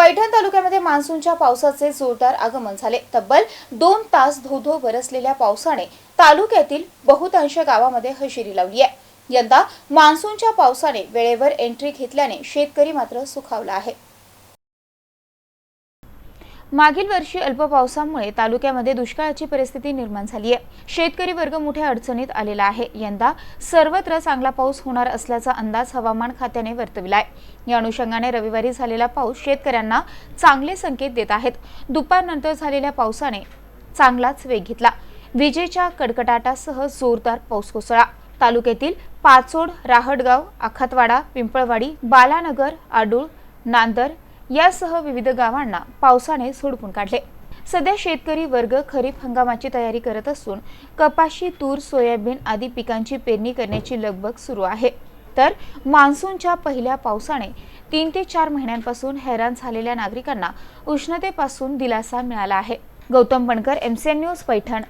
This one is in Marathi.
पैठण तालुक्यामध्ये मान्सूनच्या पावसाचे जोरदार आगमन झाले. तब्बल दोन तास धोधो बरसलेल्या पावसाने तालुक्यातील बहुतांश गावामध्ये हजेरी लावली आहे. यंदा मान्सूनच्या पावसाने वेळेवर एंट्री घेतल्याने शेतकरी मात्र सुखावला आहे. मागील वर्षी अल्प पावसामुळे तालुक्यामध्ये दुष्काळाची परिस्थिती निर्माण झाली आहे शेतकरी वर्ग मोठ्या अडचणीत आलेला आहे. यंदा सर्वत्र चांगला पाऊस होणार असल्याचा अंदाज हवामान खात्याने वर्तविला आहे या अनुषंगाने रविवारी झालेला पाऊस शेतकऱ्यांना चांगले संकेत देत आहेत. दुपारनंतर झालेल्या पावसाने चांगलाच वेग घेतला. विजेच्या कडकडाटासह जोरदार पाऊस कोसळला. तालुक्यातील पाचोड राहटगाव आखातवाडा पिंपळवाडी बालानगर आडूळ नांदर यासह विविध गावांना पावसाने सोडपून काढले. सध्या शेतकरी वर्ग खरीप हंगामाची तयारी करत असून कपाशी तूर सोयाबीन आदी पिकांची पेरणी करण्याची लगबग सुरू आहे. तर मान्सूनच्या पहिल्या पावसाने तीन ते चार महिन्यांपासून हैराण झालेल्या नागरिकांना उष्णतेपासून दिलासा मिळाला आहे. Gautam Bankar MCN news Paithan.